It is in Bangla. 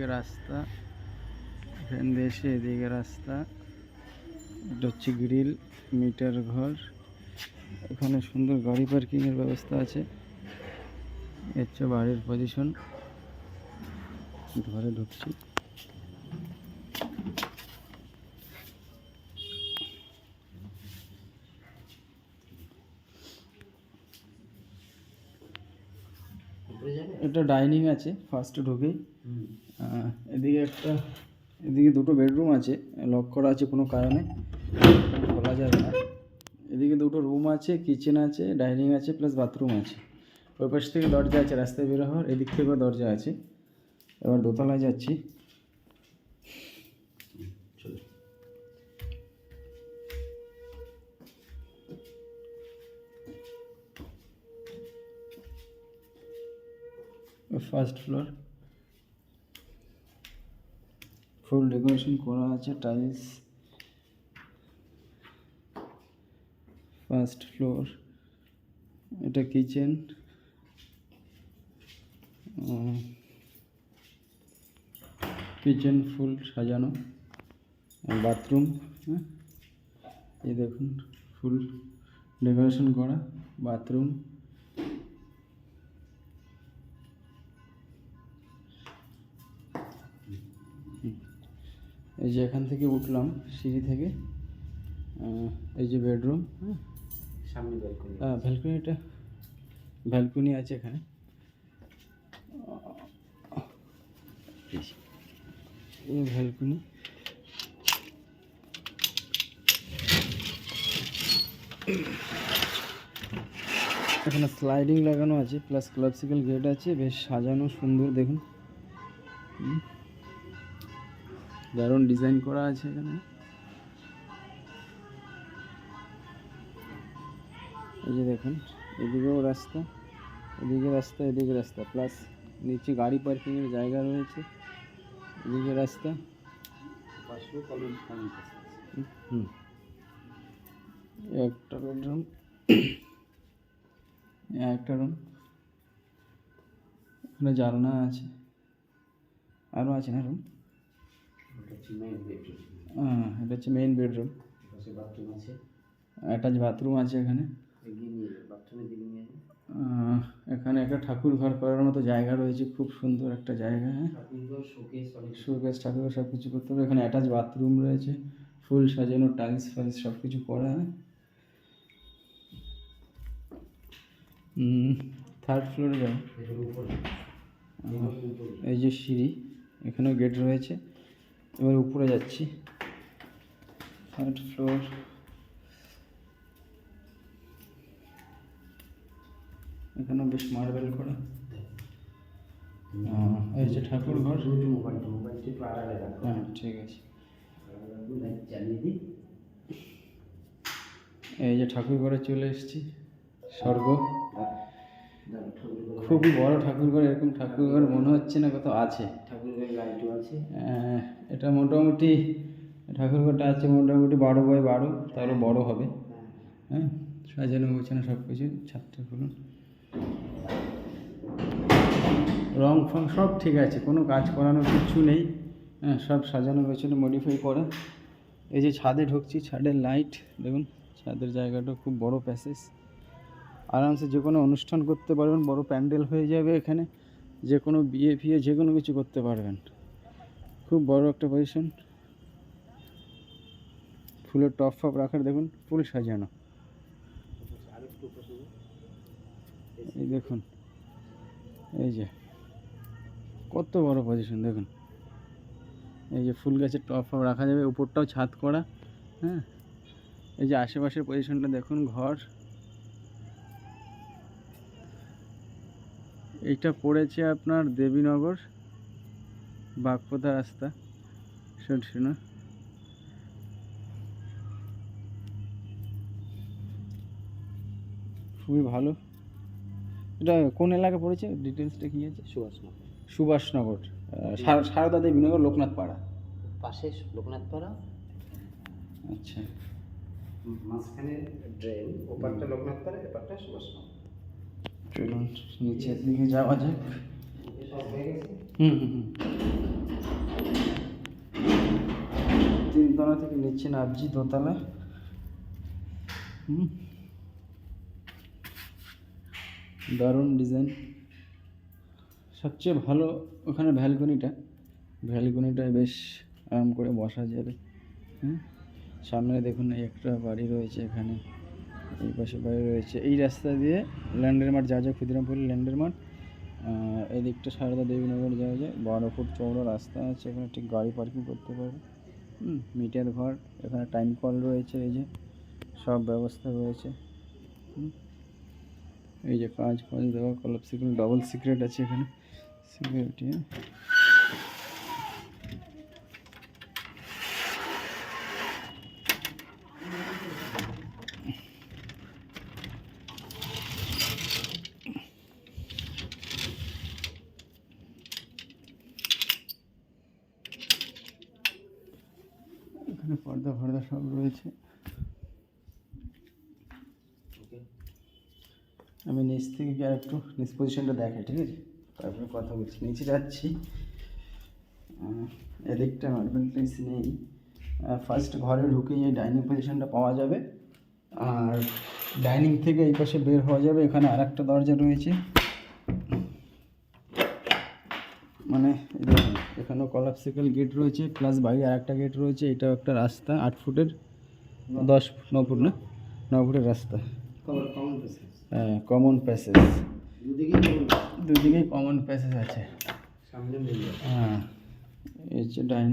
ওইদিকে রাস্তা, এখান দিয়ে এসে এদিকে রাস্তা। এটা হচ্ছে গ্রিল, মিটার ঘর। এখানে সুন্দর গাড়ি পার্কিংয়ের ব্যবস্থা আছে। এর হচ্ছে বাড়ির পজিশন ঘরে ঢুকছি। এটা ডাইনিং আছে ফার্স্টে ঢুকেই। এদিকে একটা এদিকে দুটো বেডরুম আছে লক করা আছে কোনো কারণে খোলা যাবে না। এদিকে দুটো রুম আছে কিচেন আছে ডাইনিং আছে প্লাস বাথরুম আছে। ওই পাশ থেকে দরজা আছে রাস্তায় বেরো হওয়ার এদিক থেকেও দরজা আছে। এবার দোতলায় যাচ্ছি। First floor. ফুল ডেকোরেশন করা আছে, টাইলস। First floor. এটা কিচেন। কিচেন ফুল সাজানো। বাথরুম হ্যাঁ? এই দেখুন, ফুল ডেকোরেশন করা, বাথরুম। এই যে এখান থেকে উঠলাম সিঁড়ি থেকে এই যে বেডরুম হ্যাঁ? সামনে ব্যালকনি হ্যাঁ ভ্যালকনিটা ভ্যালকনি আছে এখানে। ভ্যালকনি এখানে স্লাইডিং লাগানো আছে প্লাস ক্লাসিক্যাল গেট আছে বেশ সাজানো সুন্দর দেখুন। হুম। দারুণ ডিজাইন করা আছে এখানে। এই যে দেখুন, এদিকেও রাস্তা, এদিকে রাস্তা এদিকে রাস্তা প্লাস নিচে গাড়ি পার্কিংয়ের জায়গা রয়েছে, এদিকে রাস্তা। একটা বেডরুম একটা রুম এখানে জানলা আছে। আরও আছে না রুম হ্যাঁ এটা হচ্ছে মেইন বেডরুম বাথরুম আছে। অ্যাটাচ বাথরুম আছে এখানে। এখানে একটা ঠাকুর ঘর করার মতো জায়গা রয়েছে খুব সুন্দর একটা জায়গা হ্যাঁ। শোকেস ঠাকুর সব কিছু করতে হবে। এখানে অ্যাটাচ বাথরুম রয়েছে ফুল সাজানো টাইলস ফাইলস সব কিছু করা থার্ড ফ্লোরে যাও এই যে সিঁড়ি এখানেও গেট রয়েছে। এবার উপরে যাচ্ছি। থার্ড ফ্লোর এখানেও বেশ মার্বেল করা। এই যে ঠাকুর ঘর। হ্যাঁ ঠিক আছে। এই যে ঠাকুর ঘরে চলে এসেছি। স্বর্গ। ঠাকুরঘর খুবই বড় ঠাকুরঘর এরকম ঠাকুরঘর মনে হচ্ছে না কোথাও আছে। ঠাকুরঘর লাইটও আছে। এটা মোটামুটি ঠাকুরঘরটা আছে মোটামুটি বারো বাই বারো তারও বড় হবে। হ্যাঁ হ্যাঁ সাজানো গোছানো সব কিছু ছাদটা খুলুন। রং ফং সব ঠিক আছে কোনো কাজ করানোর কিছু নেই। হ্যাঁ সব সাজানো গোছানো মডিফাই করা। এই যে ছাদে ঢুকছি ছাদের লাইট দেখুন ছাদের জায়গাটা খুব বড় প্যাসেজ আরামসে যে কোনো অনুষ্ঠান করতে পারবেন, বড় প্যান্ডেল হয়ে যাবে এখানে। যে কোনো বিয়ে ফিয়ে যে কোনো কিছু করতে পারবেন। খুব বড় একটা পজিশন ফুলের টপ ফপ রাখার, দেখুন, ফুল সাজানো। এই দেখুন, এই যে, কত বড় পজিশন দেখুন। এই যে ফুল গাছের টপ ফপ রাখা যাবে, উপরটাও ছাদ করা হ্যাঁ। এই যে আশেপাশের পজিশনটা দেখুন, ঘর। এইটা পড়েছে আপনার দেবীনগর বাগপোতা রাস্তা শুনশুনা। খুবই ভালো। এটা কোন এলাকা পড়েছে? ডিটেলসটা কি আছে? সুভাষনগর। সুভাষনগর সারদা দেবীনগর লোকনাথ পাড়া পাশে লোকনাথপাড়া। আচ্ছা। মাঝখানে ড্রেন ওপারটা লোকনাথপাড়া এপারটা সুভাষনগর। চলুন নিচের দিকে যাওয়া যাক। তিনতলা থেকে নিচ্ছে নামছি দোতলা হুম। দারুণ ডিজাইন। সবচেয়ে ভালো ওখানে ভ্যালকনিটা। ভ্যালকনিটায় বেশ আরাম করে বসা যাবে। হুম। সামনে দেখুন একটা বাড়ি রয়েছে এখানে। এই পাশে বাড়ি রয়েছে। এই রাস্তা দিয়ে ল্যান্ডের মাঠ যাওয়া যায় ক্ষুদিরামপুর ল্যান্ডের মাঠ আহ, এই দিকটা সারদা দেবীনগর যাওয়া যায়। বারো ফুট চৌড়া রাস্তা আছে এখানে ঠিক গাড়ি পার্কিং করতে পারবে। মিটার ঘর এখানে টাইম কল রয়েছে এই যে সব ব্যবস্থা রয়েছে। এই যে কাজ ফাঁচ দেওয়া কলপ সিক্রেট ডবল সিক্রেট আছে এখানে। সিকিউরিটি এখানে পর্দা ফর্দা সব রয়েছে। আমি নিচ থেকে গিয়ে একটু নিচ পজিশনটা দেখাই, ঠিক আছে? তারপরে কথা বলছি। নিচে যাচ্ছি। এদিকটা মার্বেল টাইলস নেই। ফার্স্ট ঘরে ঢুকে এই ডাইনিং পজিশনটা পাওয়া যাবে। আর ডাইনিং থেকে এই পাশে বের হওয়া যাবে। এখানে আর একটা দরজা রয়েছে। মানে এখানেও কলাপসিক্যাল গেট রয়েছে প্লাস বাইরে আর একটা গেট রয়েছে এটাও একটা রাস্তা আট ফুটের দশ ন ফুট না? ন ফুটের রাস্তা। হ্যাঁ কমন প্যাসেজ দুদিকেই কমন প্যাসেজ আছে। হ্যাঁ এই যে ডাইনিং